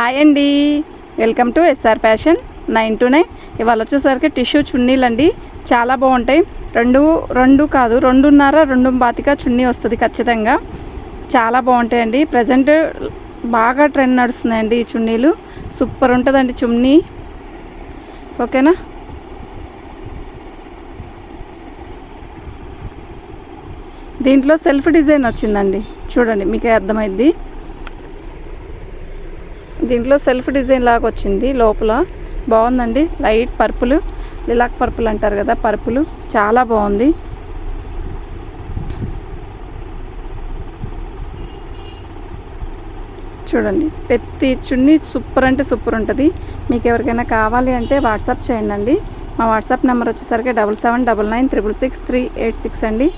Hi అండి. Welcome to SR fashion nine two nine. ఇవాళ వచ్చేసరికి టిష్యూ చున్నీలు అండి చాలా బాగుంటాయి. రెండు రెండు కాదు రెండున్నర రెండు బాతిక చున్నీ వస్తుంది ఖచ్చితంగా. చాలా బాగుంటాయండి. ప్రజెంట్ బాగా ట్రెండ్ నడుస్తుందండి ఈ చున్నీలు. సూపర్ ఉంటుందండి చున్నీ. ఓకేనా? దీంట్లో సెల్ఫ్ డిజైన్ వచ్చిందండి. చూడండి మీకే అర్థమైద్ది. దీంట్లో సెల్ఫ్ డిజైన్ లాగా వచ్చింది లోపల. బాగుందండి. లైట్ పర్పుల్ లిలాక్ పర్పుల్ అంటారు కదా పర్పుల్. చాలా బాగుంది. చూడండి. ప్రతి చున్నీ సూపర్ అంటే సూపర్ ఉంటుంది. మీకు ఎవరికైనా కావాలి అంటే వాట్సాప్ చేయండి అండి. మా వాట్సాప్ నెంబర్ వచ్చేసరికి double seven double nine triple six three eight six అండి.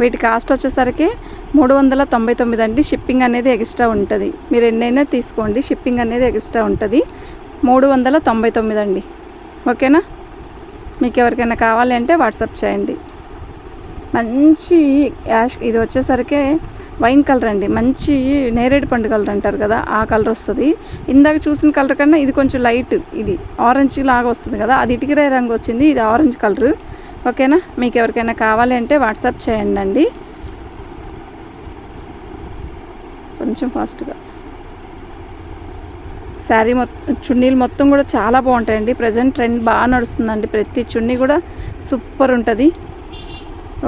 వీటి కాస్ట్ వచ్చేసరికి మూడు వందల తొంభై తొమ్మిది అండి. షిప్పింగ్ అనేది ఎక్స్ట్రా ఉంటుంది. మీరు ఎన్నైనా తీసుకోండి. షిప్పింగ్ అనేది ఎక్స్ట్రా ఉంటుంది. మూడు వందల తొంభై తొమ్మిది అండి. ఓకేనా? మీకు ఎవరికైనా కావాలి అంటే వాట్సాప్ చేయండి. మంచి యాష్ ఇది వచ్చేసరికి వైన్ కలర్ అండి. మంచి నేరేడు పండు కలర్ అంటారు కదా ఆ కలర్ వస్తుంది. ఇందాక చూసిన కలర్ కన్నా ఇది కొంచెం లైట్ ఇది. ఆరెంజ్ లాగా వస్తుంది కదా అది ఇటుకరాయి రంగు వచ్చింది ఇది ఆరెంజ్ కలర్. ఓకేనా? మీకు ఎవరికైనా కావాలి అంటే వాట్సాప్ చేయండి అండి. కొంచెం ఫాస్ట్గా. శారీ మొత్తం చున్నీలు మొత్తం కూడా చాలా బాగుంటాయండి. ప్రజెంట్ ట్రెండ్ బాగా నడుస్తుందండి. ప్రతి చున్నీ కూడా సూపర్ ఉంటుంది.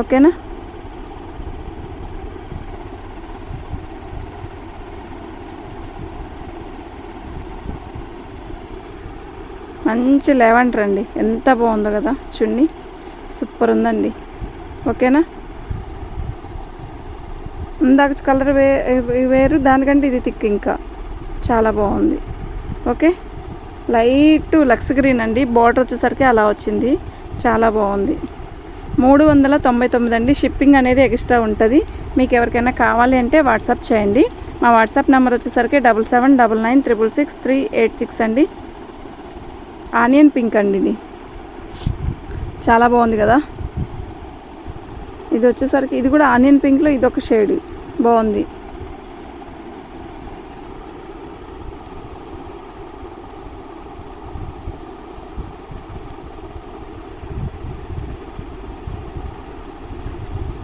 ఓకేనా? మంచి లెవెండర్ అండి. ఎంత బాగుందో కదా చున్నీ. సూపర్ ఉందండి. ఓకేనా? ఇందాక కలర్ వే వేరు దానికంటే ఇది థిక్ ఇంకా. చాలా బాగుంది. ఓకే? లైట్ లక్స్ గ్రీన్ అండి. బార్డర్ వచ్చేసరికి అలా వచ్చింది. చాలా బాగుంది. మూడు వందల తొంభై తొమ్మిది అండి. షిప్పింగ్ అనేది ఎక్స్ట్రా ఉంటుంది. మీకు ఎవరికైనా కావాలి అంటే వాట్సాప్ చేయండి. మా వాట్సాప్ నెంబర్ వచ్చేసరికి double seven double nine triple six three eight six అండి. ఆనియన్ పింక్ అండి ఇది. చాలా బాగుంది కదా? ఇది వచ్చేసరికి ఇది కూడా ఆనియన్ పింక్లో ఇది ఒక షేడ్. బాగుంది.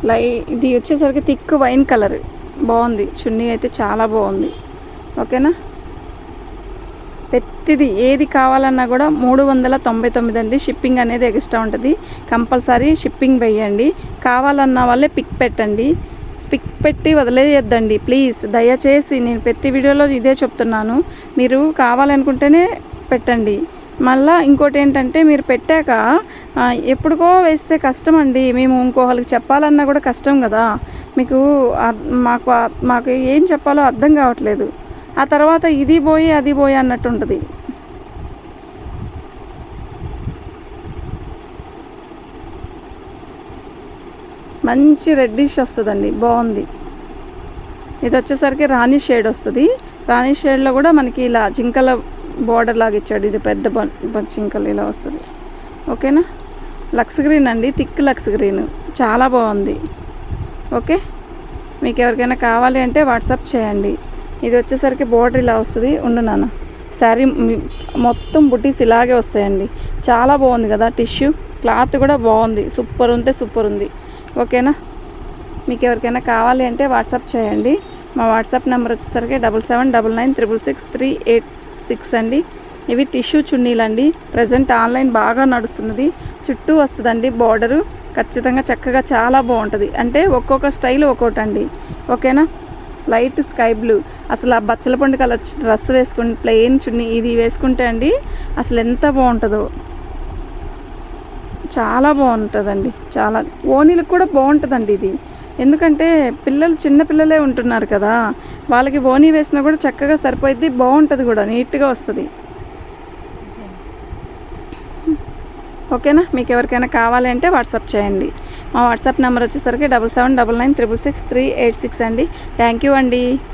లై ఇది వచ్చేసరికి థిక్ వైన్ కలర్. బాగుంది. చున్నీ అయితే చాలా బాగుంది. ఓకేనా? ప్రతిది ఏది కావాలన్నా కూడా మూడు వందల తొంభై తొమ్మిది అండి. షిప్పింగ్ అనేది ఎక్స్ట్రా ఉంటుంది. కంపల్సరీ షిప్పింగ్ వేయండి. కావాలన్న వాళ్ళే పిక్ పెట్టండి. పిక్ పెట్టి వదిలేయద్దండి. ప్లీజ్ దయచేసి నేను ప్రతి వీడియోలో ఇదే చెప్తున్నాను. మీరు కావాలనుకుంటేనే పెట్టండి. మళ్ళా ఇంకోటి ఏంటంటే మీరు పెట్టాక ఎప్పుడుకో వేస్తే కష్టం అండి. మేము ఇంకోళ్ళకి చెప్పాలన్నా కూడా కష్టం కదా. మీకు అర్- మాకు మాకు ఏం చెప్పాలో అర్థం కావట్లేదు. ఆ తర్వాత ఇది పోయి అది పోయి అన్నట్టు ఉంటుంది. మంచి రెడ్డిష్ వస్తుందండి బాగుంది. ఇది వచ్చేసరికి రాణి షేడ్ వస్తుంది. రాణి షేడ్లో కూడా మనకి ఇలా జింకల బార్డర్ లాగా ఇచ్చాడు. ఇది పెద్ద బ- జింకలు ఇలా వస్తుంది. ఓకేనా? లక్స్ గ్రీన్ అండి థిక్ లక్స్ గ్రీన్. చాలా బాగుంది. ఓకే? మీకు ఎవరికైనా కావాలి అంటే వాట్సాప్ చేయండి. ఇది వచ్చేసరికి బోర్డర్ ఇలా వస్తుంది. ఉండు నాన్న. శారీ మొత్తం బుటీస్ ఇలాగే వస్తాయండి. చాలా బాగుంది కదా టిష్యూ. క్లాత్ కూడా బాగుంది. సూపర్ ఉంటే సూపర్ ఉంది. ఓకేనా? మీకు ఎవరికైనా కావాలి అంటే వాట్సాప్ చేయండి. మా వాట్సాప్ నెంబర్ వచ్చేసరికి double seven double nine triple six three eight six అండి. ఇవి టిష్యూ చున్నీలండి. ప్రజెంట్ ఆన్లైన్ బాగా నడుస్తున్నది. చుట్టూ వస్తుందండి బార్డరు ఖచ్చితంగా చక్కగా చాలా బాగుంటుంది. అంటే ఒక్కొక్క స్టైల్ ఒక్కొక్కటి అండి ఓకేనా? Light sky blue. అసలు ఆ బచ్చల పండు కలర్ డ్రెస్ వేసుకుని ప్లెయిన్ చున్నీ ఇది వేసుకుంటే అండి అసలు ఎంత బాగుంటుందో. చాలా బాగుంటుందండి. చాలా ఓనీలకు కూడా బాగుంటుందండి ఇది. ఎందుకంటే పిల్లలు చిన్న పిల్లలే ఉంటున్నారు కదా. వాళ్ళకి ఓనీ వేసినా కూడా చక్కగా సరిపోయిద్ది బాగుంటుంది కూడా నీట్గా వస్తుంది. ఓకేనా? మీకు ఎవరికైనా కావాలి అంటే వాట్సాప్ చేయండి. మా వాట్సాప్ నెంబర్ వచ్చేసరికి double seven double nine triple six three eight six అండి. థ్యాంక్ యూ అండి.